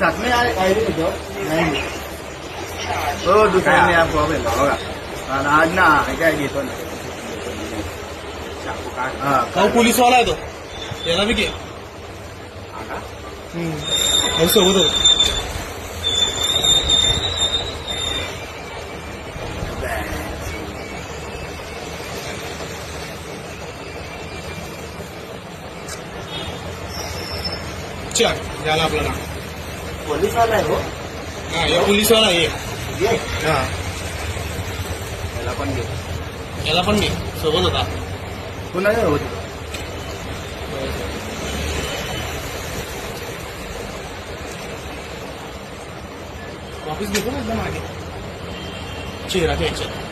साथ में आ आई रही जो नहीं ओ दुसऱ्या मी आप प्रॉब्लेम बघा आणि आज ना काय घेतो ना हा भाऊ पोलीसवाला आहे तो याला बी घे हम्म. भाऊ सोबत होतो चल झाला आपला नाव पोलीस वाला आहे हो. हा या पोलीसवाला आहे. ये. हा. त्याला पण घे. याला पण घे. सोबत होता. पुन्हा नाही होत वापस घेतो ना एकदम मागे. चेहरा घ्यायचा.